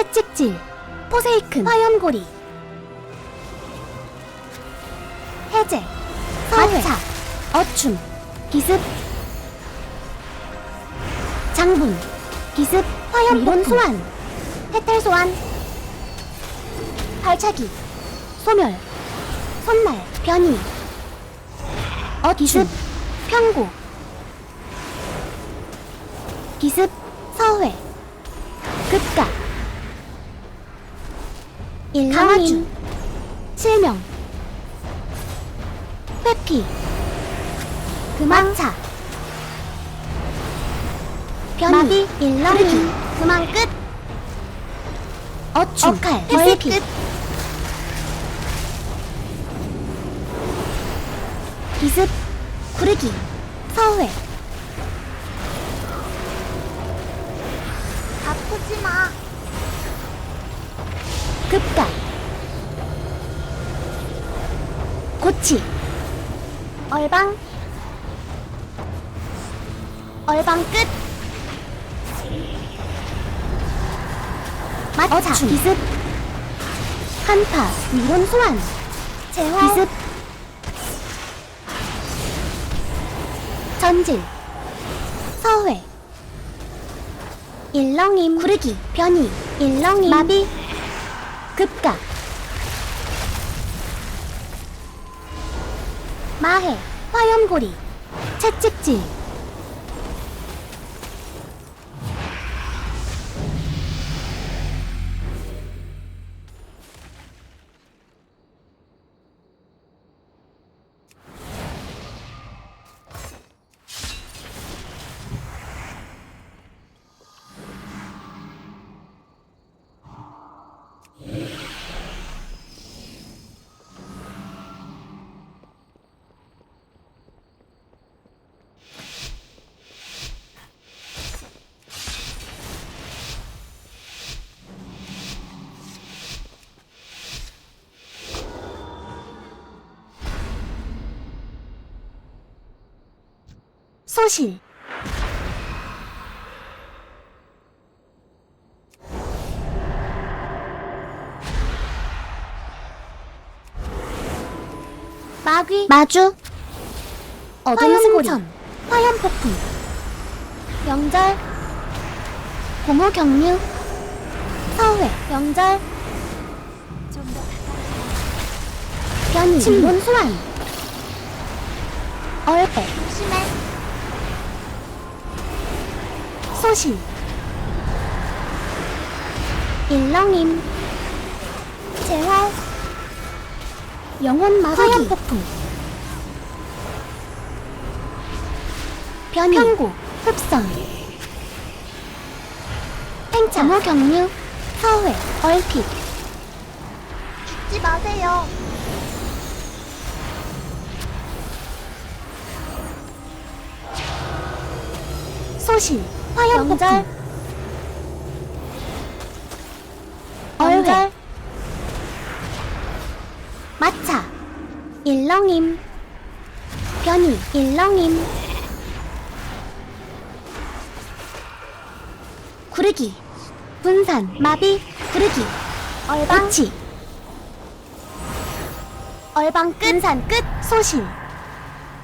채찍질 포세이큰 화염고리 해제 마차 어춤 기습 장분 기습 화염 이론 소환 해탈 소환 발차기 소멸 손날 변이 어 기습 평고 기습 서회 급가 강화주 실명. 회피. 그만차. 변이. 일러리 그만 끝. 어춤 어칼 회피. 끝. 기습. 구르기. 서회. 아프지 마 급가 고치. 얼방. 얼방 끝. 마차. 기습. 한파. 미론 소환. 재화 기습. 전질. 서회. 일렁임. 구르기. 변이. 일렁임. 마비 급가 마해 화염고리 채찍질 소실 마귀. 마주. 어둠 승천 화염 폭풍. 영절. 고무 경류 서회. 영절. 변이. 진론 소환 얼배 소실 일렁임. 재활. 영혼 마귀 화염 폭풍. 변이. 평고 흡성 팽차 모 경류. 서회. 얼핏. 죽지 마세요. 소실 화염 폭풍 얼회 마차. 일렁임. 변이 일렁임. 구르기. 분산 마비 구르기. 얼방. 치 얼방 끝. 분산 끝 소실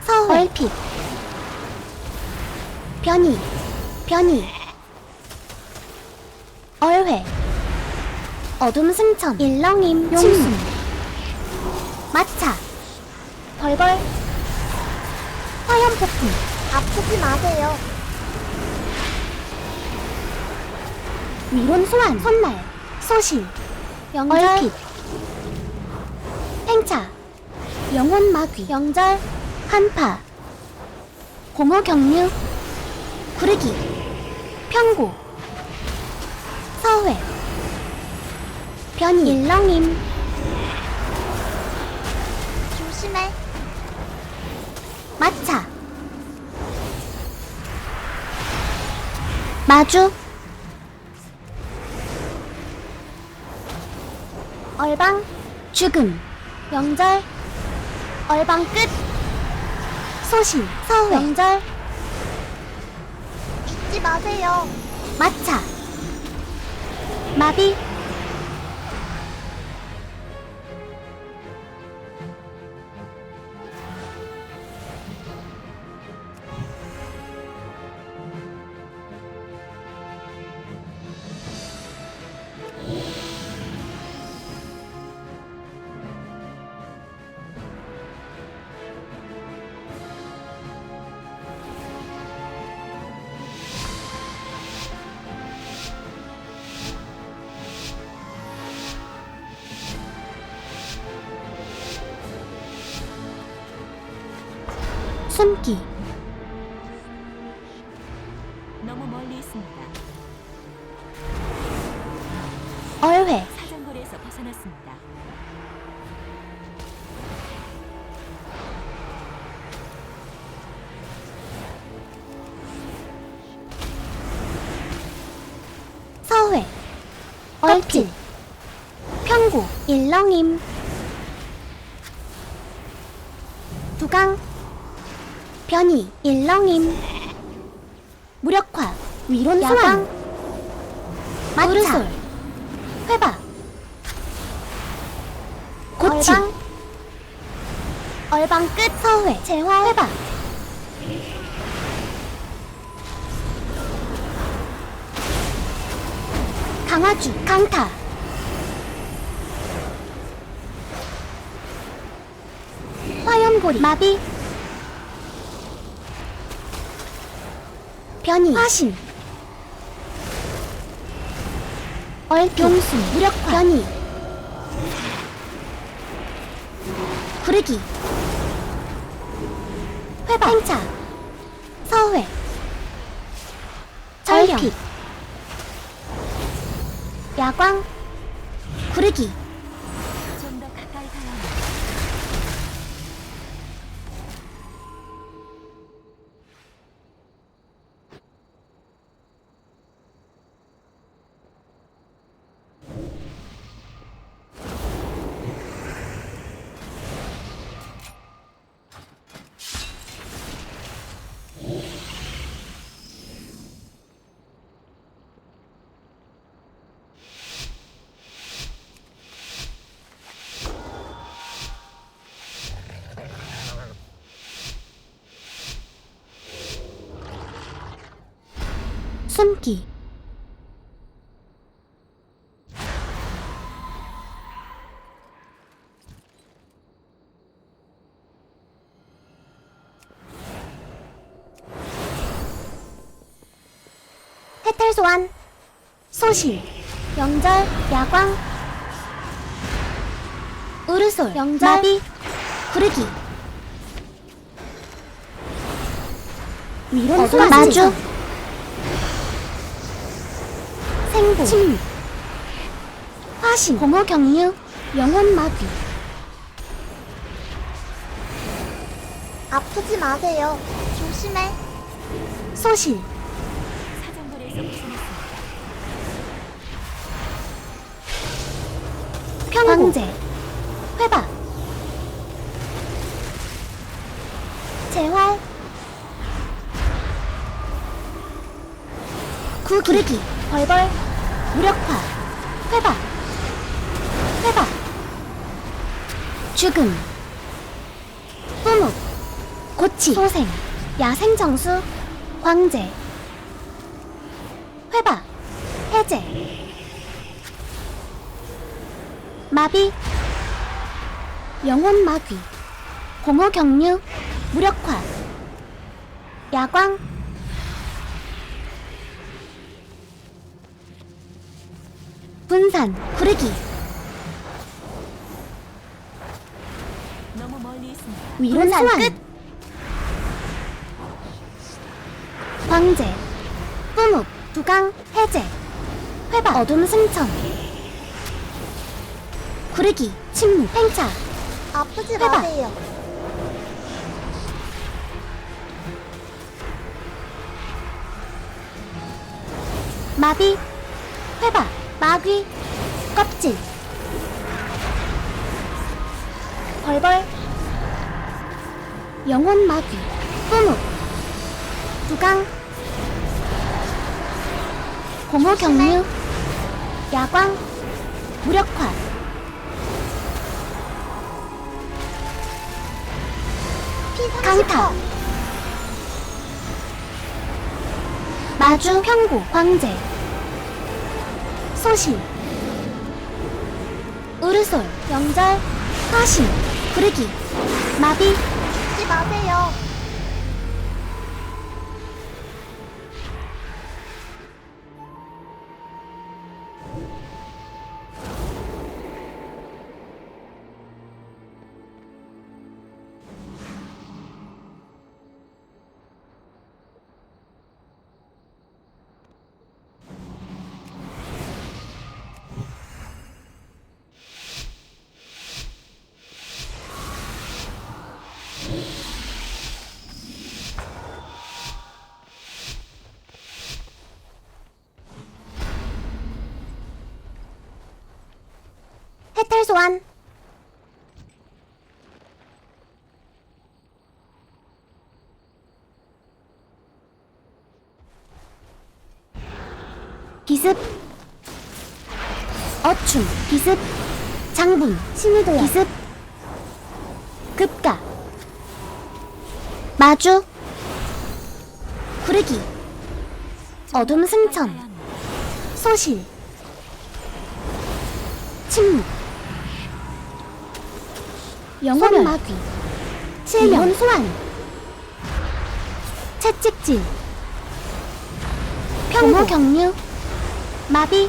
서회 얼핏. 변이 변이 얼회. 어둠 승천. 일렁임. 용순. 마차. 벌벌 화염 폭풍. 아프지 마세요. 위론 소환. 손날. 소실 영절. 얼핏. 팽차. 영혼 마귀. 영절. 한파. 공허 경류. 구르기 평고 서회. 변이. 일렁임. 조심해. 마차. 마주. 얼방. 죽음. 영절. 얼방 끝. 소실 서회. 영절 죽지 마세요. 마차 마비 숨기. 너무 멀리 있습니다. 얼회. 사정거리에서 벗어났습니다. 서회. 얼필 평구. 일렁임 두강 변 이 일렁임. 무력화 위론 소환. 마차 회바. 고치. 얼방. 얼방 끝 서회 재화 회바. 강화주 강타. 화염고리 마비 변이 화신. 얼표 용수 무력화. 변이 구르기. 회바 행차. 서회. 절령 야광. 구르기 숨기. 해탈 소환. 소실. 영절 야광. 우르솔. 영절. 마비. 구르기. 소환 마주 생보 침묵 화신. 공허 경류 영혼 마귀 아프지 마세요. 조심해. 소실. 벗어났습니다. 평왕제. 회바. 재활. 구 구르기. 벌벌 무력화. 회바 회바 죽음. 뿌묵 고치. 소생. 야생정수. 광재 회바 해제. 마비. 영혼 마귀. 공허 경류. 무력화. 야광 분산 구르기 너무 멀리 있습니다. 위론 소환 끝 광재 뿌묵 두강 해제 회바 어둠 승천 구르기 침묵 팽차 아프지 해봐. 마세요. 마비 회바 마귀 껍질. 벌벌. 영혼 마귀 뿌묵 두강. 공허 경류 야광. 무력화. 강타. 마주 평고 광재 소신 우르솔 영절 화신 구르기 마비 죽지 마세요. 해탈 소환. 기습. 어춤. 기습. 장분 신의 도약 기습. 급가. 마주. 구르기. 어둠 승천. 소실. 침묵 영혼 마귀. 실명. 소환. 채찍질. 평고 경류. 마비.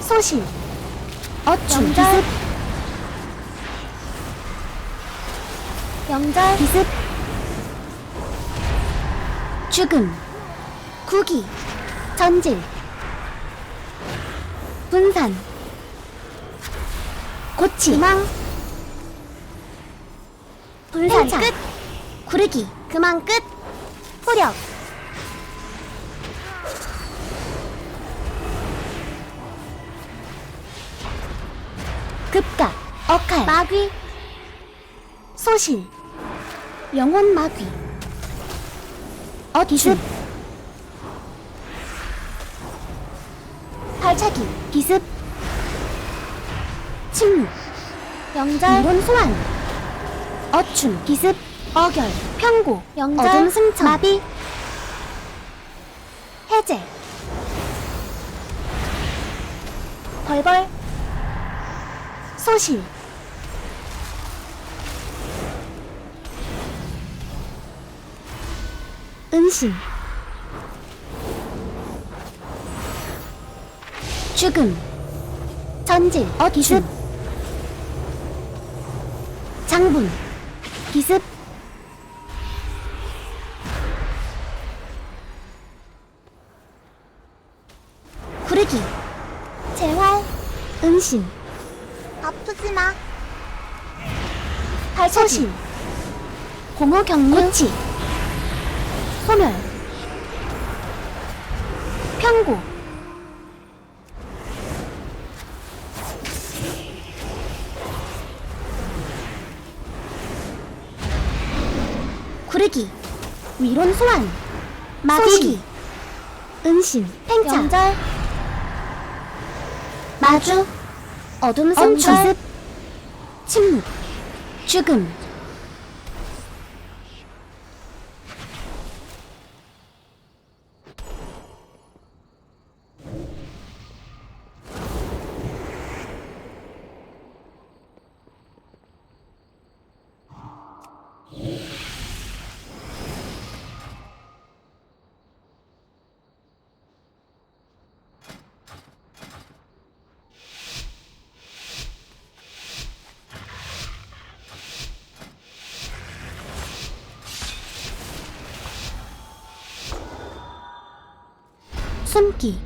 소실 어춤 기습. 영절. 기습. 죽음. 구기. 전질. 분산 고치. 그망 분산 끝. 구르기. 그만 끝. 포력. 급가 억칼 마귀. 소실. 영혼 마귀. 어기습. 발차기. 기습 침묵 영절 이론 소환 어춤 기습 어결 평고 영절 어둠 승천 마비 해제. 벌벌 소실 은신 죽음. 전질 어기습 장분 기습. 구르기 재활 은신. 아프지 마. 발소신 공허 경류 고치. 소멸. 평고 위론 소환 마귀기 은신 팽창 영절. 마주 어둠 기습 침묵 죽음 숨기.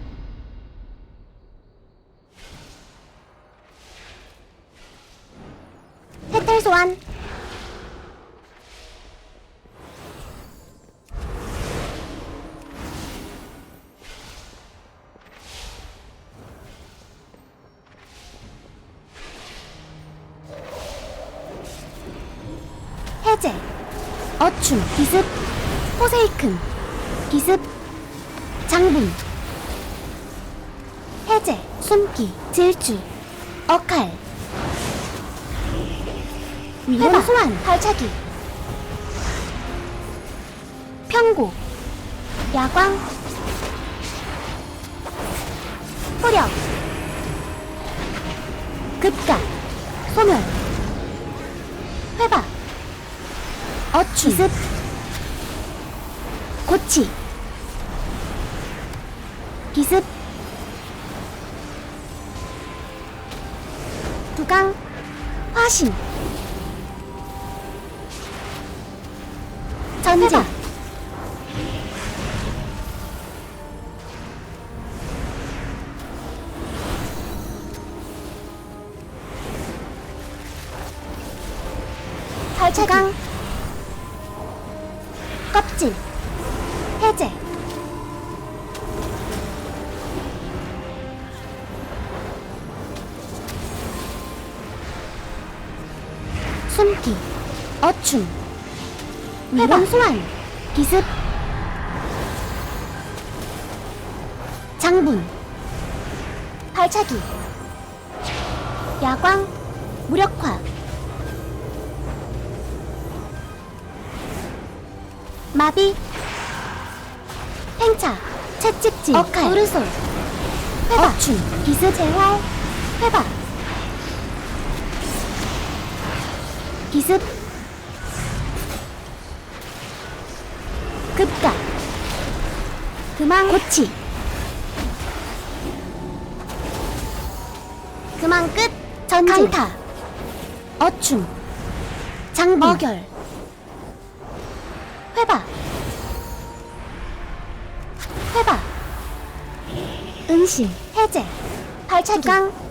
해탈 소환. 해제. 어춤 기습. 포세이큰 기습. 장분 해제 숨기 질주 어칼 위험 소환. 발차기. 평고. 야광. 포력. 급가 소멸. 회박 어추. 기습. 고치. 기습 두강 화신. 전자 숨기 어춤 회방 소환 기습 장분 발차기 야광 무력화 마비 팽차 채찍질 어칼. 우르솔 회바 어춤. 기습 재활 회바 기습. 급가. 그망 고치. 그만 끝. 전진. 강타. 어춤 장비. 어결. 회바. 회바. 은신. 해제. 발차기. 강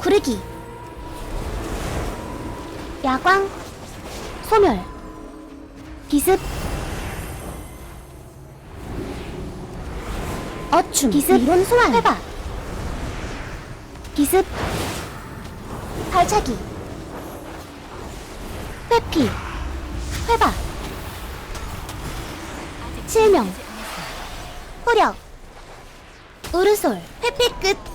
구르기. 야광 소멸 기습 어춤 기습 이론 소환. 회바 기습 발차기 회피 회바 실명. 후력 우르솔 회피 끝